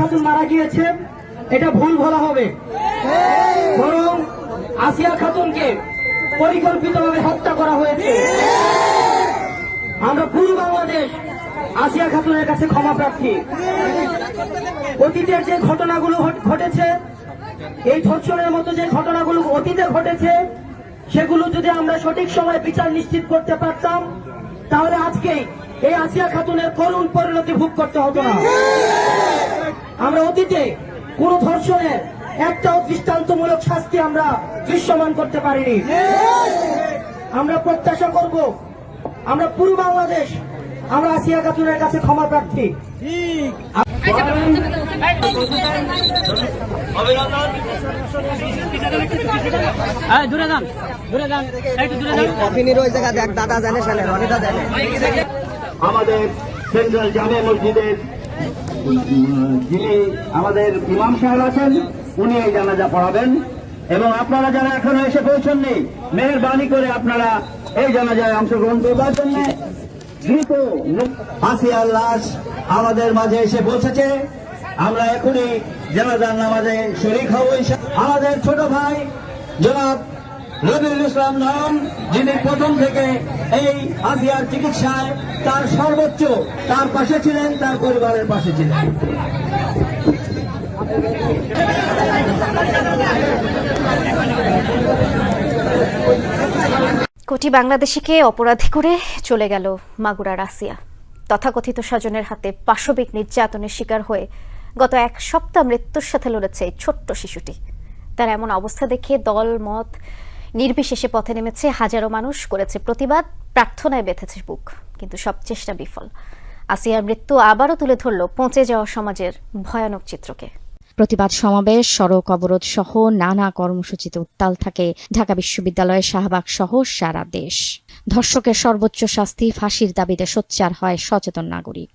খাতুন মারা গিয়েছে, এটা ভুল বলা হবে। বরং আসিয়া খাতুনকে পরিকল্পিতভাবে হত্যা করা হয়েছে। আমরা পুরো বাংলাদেশ আসিয়া খাতুনের কাছে ক্ষমা প্রার্থী। অতীতের যে ঘটনাগুলো ঘটেছে, এই ধর্ষণের মতো যে ঘটনাগুলো অতীতে ঘটেছে, সেগুলো যদি আমরা সঠিক সময়ে বিচার নিশ্চিত করতে পারতাম, তাহলে আজকে এই আসিয়া খাতুনের করুণ পরিণতি ভোগ করতে হতো না। আমরা অতীতে কোন ধর্ষণের একটাও দৃষ্টান্তমূলক শাস্তি আমরা দৃশ্যমান করতে পারিনি। আমরা প্রত্যাশা করব আমরা পুরো বাংলাদেশ আমরা আসিয়া খাতুনের কাছে ক্ষমা প্রার্থী। দূরে যান দূরে যান একটু দূরে যান। ওই জায়গা দেখ দাদা জানে শালে রনিদা জানে। আমাদের সেন্ট্রাল জামে মসজিদের যিনি আমাদের ইমাম সাহেব আছেন, উনি এই জানাজা পড়াবেন। এবং আপনারা যারা এখনও এসে পৌঁছননি, মেহরবানি করে আপনারা এই জানাজায় অংশগ্রহণ করবার জন্য দ্রুত লাশ আমাদের মাঝে এসে পৌঁছেছে। আমরা এখনই জানাজার নামাজে শরীর হব আমাদের ছোট ভাই, জনাব রবিউল ইসলাম নাম, যিনি প্রথম থেকে এই আসিয়ার চিকিৎসায় তার সর্বোচ্চ, তার পাশে ছিলেন, তার পরিবারের পাশে ছিলেন। কোটি বাংলাদেশিকে অপরাধী করে চলে গেল মাগুরা রাশিয়া। তথাকথিত স্বজনের হাতে পাশবিক নির্যাতনের শিকার হয়ে গত এক সপ্তাহ মৃত্যুর সাথে লড়েছে ছোট্ট শিশুটি। তার এমন অবস্থা দেখে দল, মত নির্বিশেষে পথে নেমেছে হাজারো মানুষ, করেছে প্রতিবাদ, প্রার্থনায় বেঁধেছে বুক, কিন্তু সব চেষ্টা বিফল। আসিয়ার মৃত্যু আবারও তুলে ধরল পৌঁছে যাওয়া সমাজের ভয়ানক চিত্রকে। প্রতিবাদ সমাবেশ, সড়ক অবরোধ সহ নানা কর্মসূচিতে উত্তাল থাকে ঢাকা বিশ্ববিদ্যালয়ের শাহবাগ সহ সারা দেশ। ধর্ষকের সর্বোচ্চ শাস্তি, ফাঁসির দাবিতে সোচ্চার হয় সচেতন নাগরিক।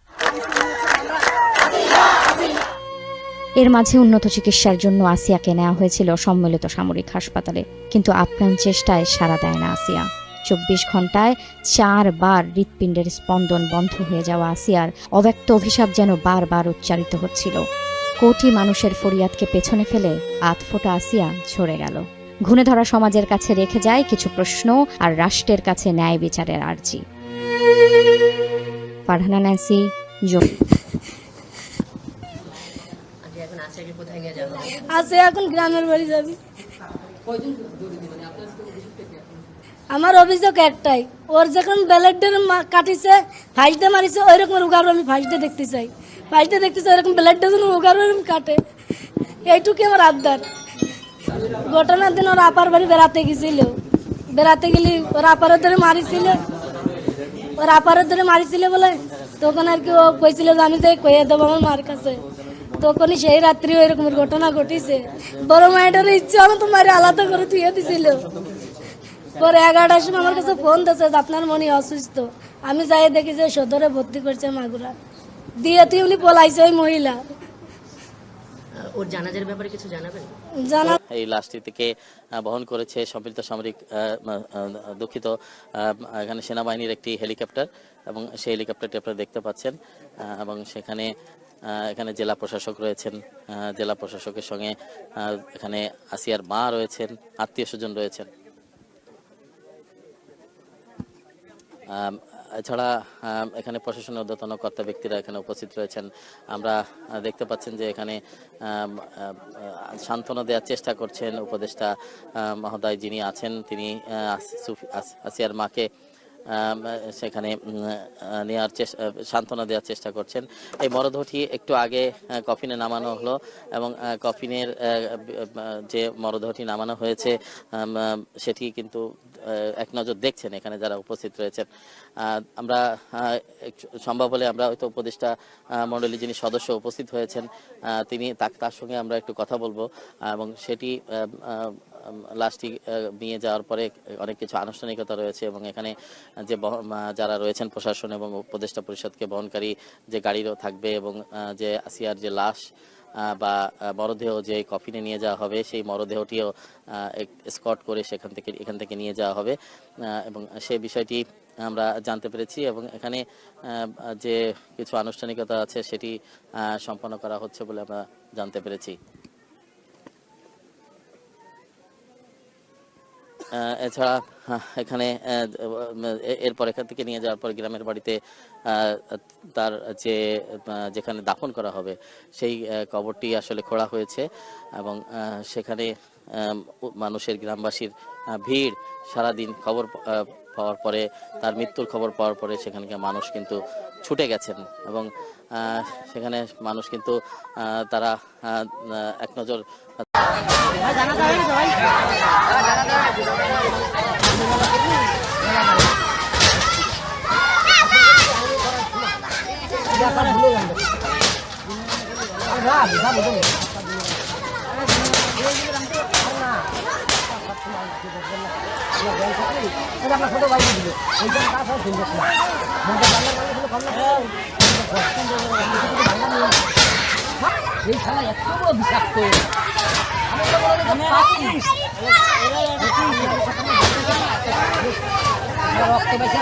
এর মাঝে উন্নত চিকিৎসার জন্য আসিয়াকে নেওয়া হয়েছিল সম্মিলিত সামরিক হাসপাতালে, কিন্তু আপ্রাণ চেষ্টায় সাড়া দেয় না আসিয়া। চব্বিশ ঘন্টায় চারবার হৃৎপিণ্ডের স্পন্দন বন্ধ হয়ে যাওয়া আসিয়ার অব্যক্ত অভিশাপ যেন বারবার উচ্চারিত হচ্ছিল। কোটি মানুষের ফরিয়াদকে পেছনে ফেলে আতফোটা আসিয়া ঝরে গেল। ঘুণে ধরা সমাজের কাছে রেখে যায় কিছু প্রশ্ন আর রাষ্ট্রের কাছে ন্যায় বিচারের আর্জি। ফারহানা, ন্যান্সি এখন গ্রামের বাড়ি যাবি। আমার অভিযোগ একটাই। ওর যখন ব্যালেটের কাটিছে ফাইসটা মারিছে ওই রকম উগারো আমি ফাইসটা দেখতে চাই। ফাইসটা দেখতে চাই ওরকম ব্যালেটটা যেন উগারো এরকম কাটে। এইটুকুই আমার আবদার। ঘটনার দিন ওর আপার বাড়ি বেড়াতে গেছিল। বেড়াতে গেলি ওর আপারের ধরে মারিছিল। ওর আপারের ধরে মারিছিল বলে তখন আর কি ও কইছিল যে আমি যাই কইয়ে দেবো আমার মার কাছে। তখনই সেই রাত্রি ওই রকমের ঘটনা ঘটিছে। বড় মায়ের ইচ্ছে হলো তোমার আলাদা করে থুয়ে দিছিল। পরে এগারোটার সময় আমার কাছে ফোন দিয়েছে যে আপনার মনে অসুস্থ। আমি যাই দেখি যে সদরে ভর্তি করছে মাগুরা। দিয়ে তুই উনি পলাইছে ওই মহিলা। ওর জানাজার ব্যাপারে কিছু জানাবেন? জানা এই লাশটি থেকে বহন করেছে সম্মিলিত সামরিক দুঃখিত আহ, এখানে সেনাবাহিনীর একটি হেলিকপ্টার এবং সেই হেলিকপ্টারটি আপনারা দেখতে পাচ্ছেন। এবং সেখানে এখানে জেলা প্রশাসক রয়েছেন জেলা প্রশাসকের সঙ্গে এখানে আসিয়ার মা রয়েছেন, আত্মীয় স্বজন রয়েছেন। এছাড়া এখানে প্রশাসনের ঊর্ধ্বতন কর্তা ব্যক্তিরা এখানে উপস্থিত রয়েছেন। আমরা দেখতে পাচ্ছেন যে এখানে সান্ত্বনা দেওয়ার চেষ্টা করছেন উপদেষ্টা মহোদয় যিনি আছেন, তিনি আসিয়ার মাকে সেখানে নেওয়ার চেষ্টা সান্ত্বনা দেওয়ার চেষ্টা করছেন। এই মরদেহটি একটু আগে কফিনে নামানো হলো এবং কফিনের যে মরদেহটি নামানো হয়েছে সেটি কিন্তু এক নজর দেখছেন এখানে যারা উপস্থিত রয়েছেন। আমরা সম্ভব হলে আমরা হয়তো উপদেষ্টা মণ্ডলী যিনি সদস্য উপস্থিত হয়েছেন তিনি তার সঙ্গে আমরা একটু কথা বলব। এবং সেটি লাশটি নিয়ে যাওয়ার পরে অনেক কিছু আনুষ্ঠানিকতা রয়েছে এবং এখানে যে যারা রয়েছেন প্রশাসন এবং উপদেষ্টা পরিষদকে বহনকারী যে গাড়িরও থাকবে এবং যে আসিয়ার যে লাশ বা মরদেহ যে কফিনে নিয়ে যাওয়া হবে, সেই মরদেহটিও স্কট করে সেখান থেকে, এখান থেকে নিয়ে যাওয়া হবে। এবং সেই বিষয়টি আমরা জানতে পেরেছি এবং এখানে যে কিছু আনুষ্ঠানিকতা আছে সেটি সম্পন্ন করা হচ্ছে বলে আমরা জানতে পেরেছি। এছাড়া এখানে এরপর এখান থেকে নিয়ে যাওয়ার পর গ্রামের বাড়িতে তার যে যেখানে দাফন করা হবে, সেই কবরটি আসলে খোঁড়া হয়েছে এবং সেখানে মানুষের গ্রামবাসীর ভিড় সারাদিন খবর পাওয়ার পরে, তার মৃত্যুর খবর পাওয়ার পরে সেখানকে মানুষ কিন্তু ছুটে গেছেন এবং সেখানে মানুষ কিন্তু আহ, তারা আহ, আহ, এক নজর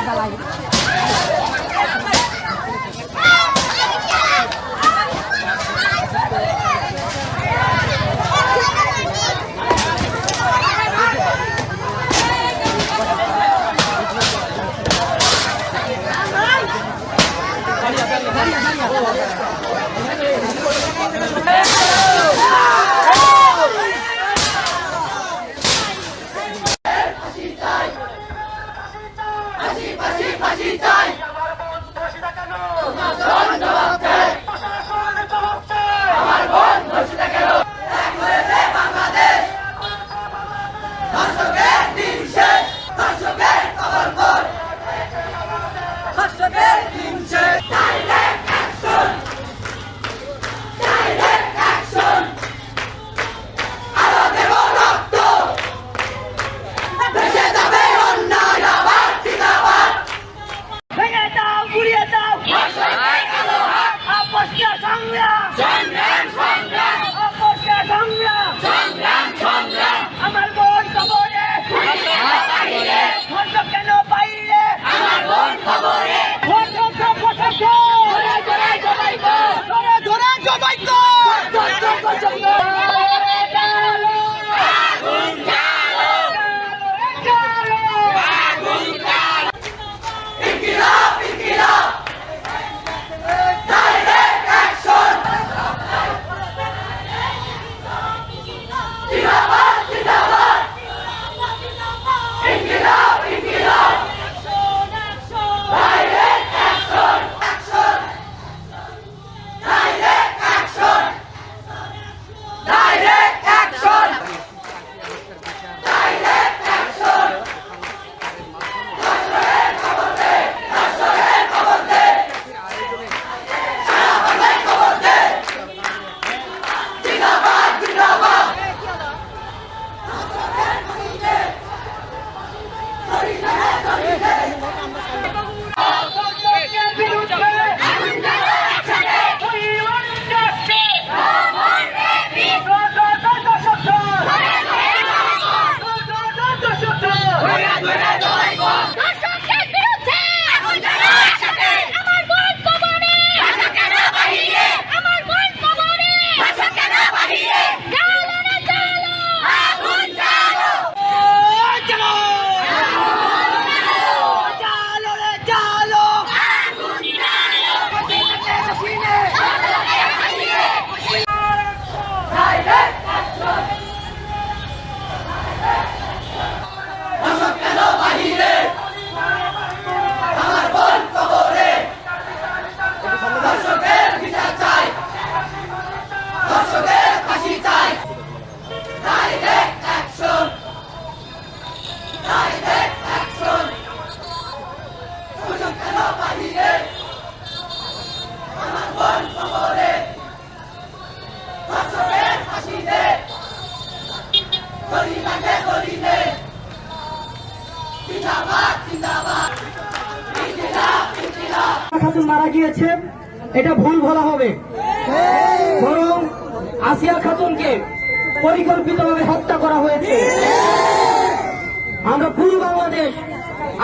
ভেঙে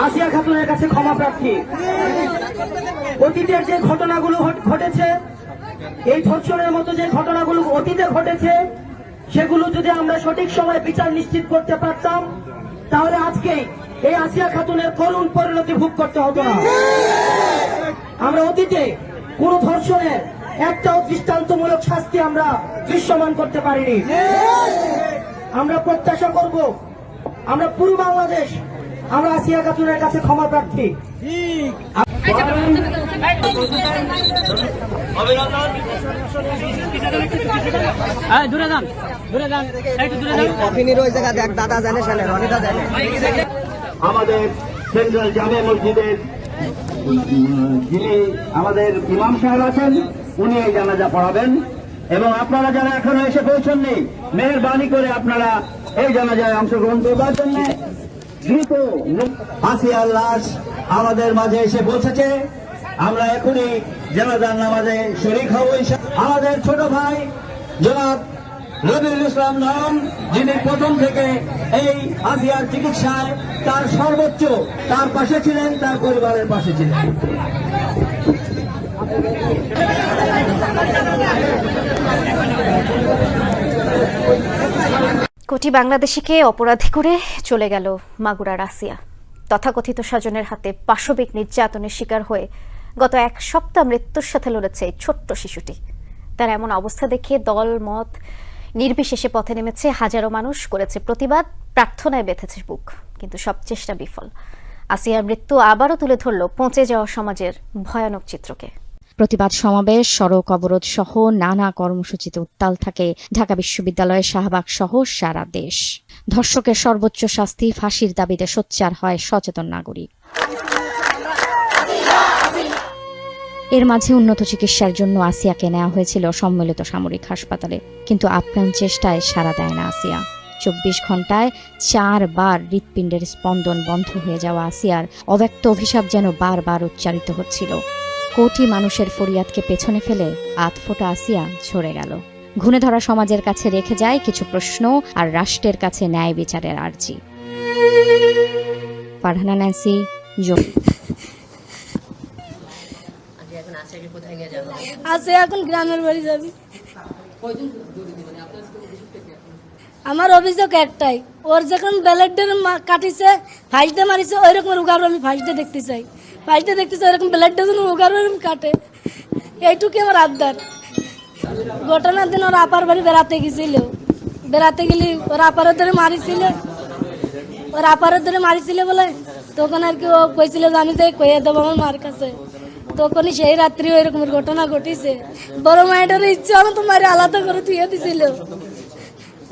আসিয়া খাতুনের কাছে ক্ষমা প্রার্থী। অতীতের যে ঘটনাগুলো ঘটেছে, এই ধর্ষণের মতো যে ঘটনাগুলো অতীতে ঘটেছে, সেগুলো যদি আমরা সঠিক সময়ে বিচার নিশ্চিত করতে পারতাম, তাহলে আজকে এই আসিয়া খাতুনের করুণ পরিণতি ভোগ করতে হতো না। আমরা অতীতে কোন ধর্ষণের একটাও দৃষ্টান্তমূলক শাস্তি আমরা দৃশ্যমান করতে পারিনি। আমরা প্রত্যাশা করব, আমরা পুরো বাংলাদেশ আমরা আসিয়া খাতুনের কাছে ক্ষমা প্রার্থী। দূরে যান দূরে যান একটু দূরে যান। কফিনের ওই জায়গা দেখ দাদা জানে সালে রনিদা জানে। আমাদের সেন্ট্রাল জামে মসজিদের যিনি আমাদের ইমাম সাহেব আছেন উনি এই জানাজা পড়াবেন। এবং আপনারা যারা এখনও এসে পৌঁছননি মেহরবানি করে আপনারা এই জানাজায় অংশগ্রহণ করবার জন্য দ্রুত আসিয়ার লাশ আমাদের মাঝে এসে পৌঁছেছে। আমরা এখনই জানাজার নামাজে শরিক হব আমাদের ছোট ভাই জনাব রবিউল ইসলাম নয়ন, যিনি প্রথম থেকে এই আসিয়ার চিকিৎসায় তার সর্বোচ্চ, তার পাশে ছিলেন, তার পরিবারের পাশে ছিলেন। কোটি বাংলাদেশিকে অপরাধী করে চলে গেল মাগুরা আসিয়া তথাকথিত স্বজনের হাতে পাশবিক নির্যাতনের শিকার হয়ে গত এক সপ্তাহ মৃত্যুর সাথে লড়েছে ছোট্ট শিশুটি। তার এমন অবস্থা দেখে দল, মত নির্বিশেষে পথে নেমেছে হাজারো মানুষ, করেছে প্রতিবাদ, প্রার্থনায় বেঁধেছে বুক, কিন্তু সব চেষ্টা বিফল। আসিয়ার মৃত্যু আবারও তুলে ধরল পৌঁছে যাওয়া সমাজের ভয়ানক চিত্রকে। প্রতিবাদ সমাবেশ, সড়ক অবরোধ সহ নানা কর্মসূচিতে উত্তাল থাকে ঢাকা বিশ্ববিদ্যালয়ের শাহবাগ সহ সারা দেশ। ধর্ষকের সর্বোচ্চ শাস্তি, ফাঁসির দাবিতে সোচ্চার হয় সচেতন নাগরিক। এর মাঝে উন্নত চিকিৎসার জন্য আসিয়াকে নেওয়া হয়েছিল সম্মিলিত সামরিক হাসপাতালে, কিন্তু আপ্রাণ চেষ্টায় সাড়া দেয় না আসিয়া। চব্বিশ ঘন্টায় চারবার হৃৎপিণ্ডের স্পন্দন বন্ধ হয়ে যাওয়া আসিয়ার অব্যক্ত অভিশাপ যেন বারবার উচ্চারিত হচ্ছিল। কোটি মানুষের ফরিয়াদকে পেছনে ফেলে আতফোটা আসিয়া ঝরে গেল। ঘুণে ধরা সমাজের কাছে রেখে যায় কিছু প্রশ্ন আর রাষ্ট্রের কাছে ন্যায় বিচারের আর্জি। পাঠানা ন্যান্সি যোগ আজকে এখন আছে গ্রামের বাড়ি যাবি। আমার অভিযোগ একটাই, ওর যখন ব্যালেটের কাটিছে ফাইসটা মারিছে, ওই রকম উগার আমি ফাইসটা দেখতে চাই। দেখতে চাই ওরকম ব্যালেটটা যেন উগার ওরকম কাটে। এইটুকুই আমার আবদার। ঘটনার দিন ওর আপার বাড়ি বেড়াতে গেছিল। বেড়াতে গেলি ওরা আপারের ধরে মারিছিল। ওরা আপারের ধরে মারিছিল বলে তখন আর কি ও কইছিল যে আমি যাই কইয়ে দেবো আমার মার কাছে। তখনই সেই রাত্রি ওই রকমের ঘটনা ঘটিছে। বড় মায়ের ইচ্ছা হলো তোমার আলাদা করে থুয়ে দিছিল।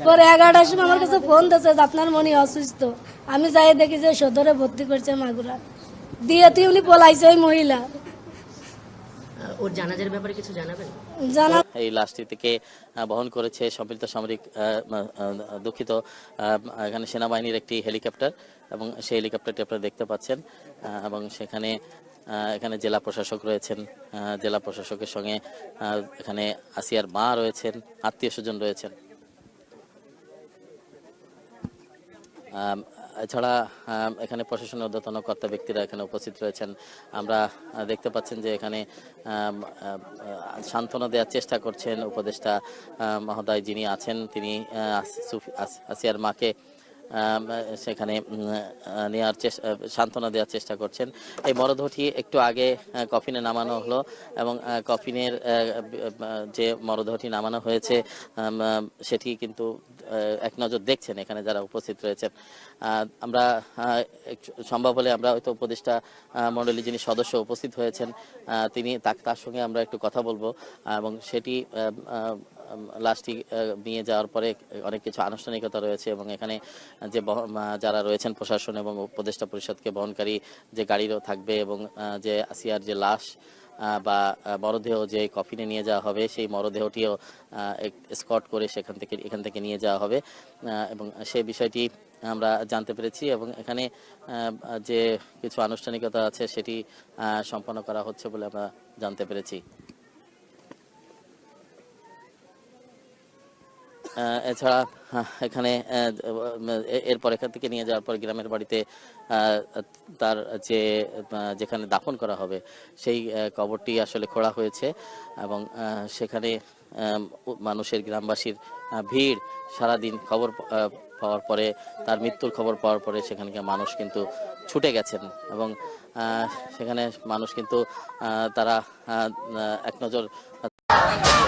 পরে এগারোটার সময় আমার কাছে ফোন দিয়েছে আপনার মনে অসুস্থ। আমি যাই দেখি যে সদরে ভর্তি করছে মাগুরা। দিয়ে তুই উনি পলাইছে ওই মহিলা। ওর জানাজার ব্যাপারে কিছু জানাবেন? জানা এই লাশটি থেকে বহন করেছে সম্মিলিত সামরিক দুঃখিত এখানে সেনাবাহিনীর একটি হেলিকপ্টার এবং সেই হেলিকপ্টারটি আপনারা দেখতে পাচ্ছেন এবং সেখানে এখানে জেলা প্রশাসক রয়েছেন জেলা প্রশাসকের সঙ্গে এখানে আসিয়ার মা রয়েছেন আত্মীয় স্বজন রয়েছেন। এছাড়া এখানে প্রশাসনের ঊর্ধ্বতন কর্তা ব্যক্তিরা এখানে উপস্থিত রয়েছেন। আমরা দেখতে পাচ্ছেন যে এখানে সান্ত্বনা দেওয়ার চেষ্টা করছেন উপদেষ্টা মহোদয় যিনি আছেন, তিনি আসিয়ার মাকে সেখানে নেওয়ার চেষ্টা সান্ত্বনা দেওয়ার চেষ্টা করছেন। এই মরদেহটি একটু আগে কফিনে নামানো হলো এবং কফিনের যে মরদেহটি নামানো হয়েছে সেটি কিন্তু এক নজর দেখছেন এখানে যারা উপস্থিত রয়েছেন। আমরা সম্ভব হলে আমরা হয়তো উপদেষ্টা মণ্ডলী যিনি সদস্য উপস্থিত হয়েছেন তিনি তার সঙ্গে আমরা একটু কথা বলব। এবং সেটি লাশটি নিয়ে যাওয়ার পরে অনেক কিছু আনুষ্ঠানিকতা রয়েছে এবং এখানে যে যারা রয়েছেন প্রশাসন এবং উপদেষ্টা পরিষদকে বহনকারী যে গাড়িরও থাকবে এবং যে আসিয়ার যে লাশ বা মরদেহ যে কফিনে নিয়ে যাওয়া হবে, সেই মরদেহটিও স্কট করে সেখান থেকে, এখান থেকে নিয়ে যাওয়া হবে। এবং সেই বিষয়টি আমরা জানতে পেরেছি এবং এখানে যে কিছু আনুষ্ঠানিকতা আছে সেটি সম্পন্ন করা হচ্ছে বলে আমরা জানতে পেরেছি। এছাড়া এখানে এরপর এখান থেকে নিয়ে যাওয়ার পর গ্রামের বাড়িতে তার যে যেখানে দাফন করা হবে, সেই কবরটি আসলে খোঁড়া হয়েছে এবং সেখানে মানুষের গ্রামবাসীর ভিড় সারাদিন খবর পাওয়ার পরে, তার মৃত্যুর খবর পাওয়ার পরে সেখানকে মানুষ কিন্তু ছুটে গেছেন এবং সেখানে মানুষ কিন্তু তারা এক নজর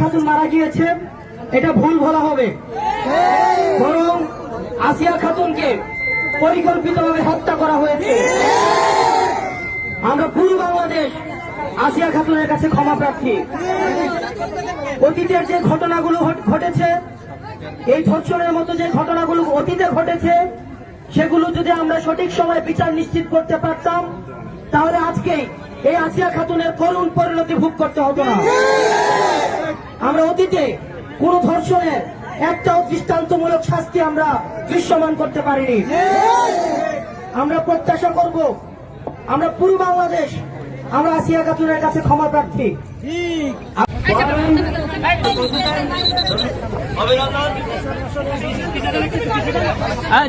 খাতুন মারা গিয়েছে, এটা ভুল বলা হবে। বরং আসিয়া খাতুনকে পরিকল্পিতভাবে হত্যা করা হয়েছে। আমরা পুরো বাংলাদেশ আসিয়া খাতুনের কাছে ক্ষমা প্রার্থী। অতীতের যে ঘটনাগুলো ঘটেছে, এই ধর্ষণের মতো যে ঘটনাগুলো অতীতে ঘটেছে, সেগুলো যদি আমরা সঠিক সময়ে বিচার নিশ্চিত করতে পারতাম, তাহলে আজকে এই আসিয়া খাতুনের করুণ পরিণতি ভোগ করতে হতো না। আমরা অতীতে কোন ধর্ষণের একটাও দৃষ্টান্তমূলক শাস্তি আমরা দৃশ্যমান করতে পারিনি। আমরা প্রত্যাশা করব আমরা পুরো বাংলাদেশ আমরা আসিয়া খাতুনের কাছে ক্ষমা প্রার্থী।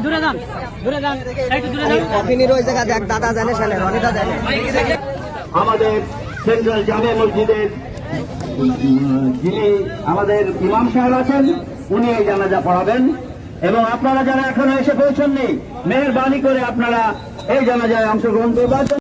দূরে যান দূরে যান একটু দূরে যান। কফিনির ওই দেখ দাদা জানে জানে। আমাদের সেন্ট্রাল জামে মসজিদের যিনি আমাদের ইমাম সাহেব আছেন, উনি এই জানাজা পড়াবেন। এবং আপনারা যারা এখনও এসে পৌঁছননি, মেহরবানি করে আপনারা এই জানাজায় অংশগ্রহণ করবার জন্য